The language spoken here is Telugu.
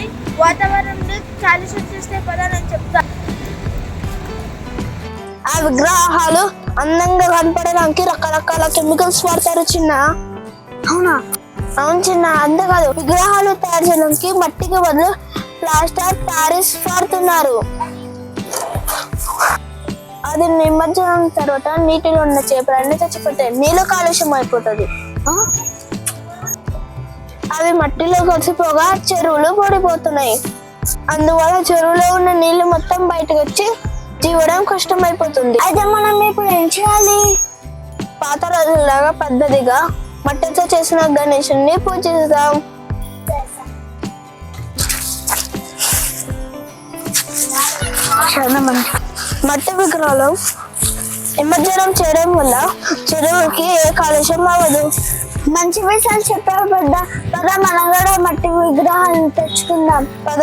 ఉంటుంది వాతావరణం కాలుష్యం చేస్తే పదాలని చెప్తా ఆ విగ్రహాలు అందంగా కనపడడానికి రకరకాల కెమికల్స్ వాడతారు చిన్న. అవునా? అవును చిన్న అంతేకాదు విగ్రహాలు తయారు చేయడానికి మట్టికి బదులు ప్లాస్టర్ ప్యారిస్ వాడుతున్నారు. అది నిమజ్జనం తర్వాత నీటిలో ఉన్న చేపలన్నీ చచ్చిపోతాయి. నీళ్ళు కాలుష్యం అయిపోతుంది. అవి మట్టిలో కలిసిపోగా చెరువులు పడిపోతున్నాయి. అందువల్ల చెరువులో ఉన్న నీళ్ళు మొత్తం బయటకు వచ్చి జీవడం కష్టం అయిపోతుంది అయితే మనం ఇప్పుడు ఏం చేయాలి? పాత రోజుల్లాగా పద్ధతిగా మట్టితో చేసిన గణేశుని పూజిస్తాం మట్టి విగ్రహాలు నిమజ్జనం చేయడం వల్ల చెరువుకి ఏ కాలుష్యం అవ్వదు. మంచి విషయాలు చెప్పావు పెద్ద పద మనం కూడా మట్టి విగ్రహాలను తెచ్చుకుందాం. పద.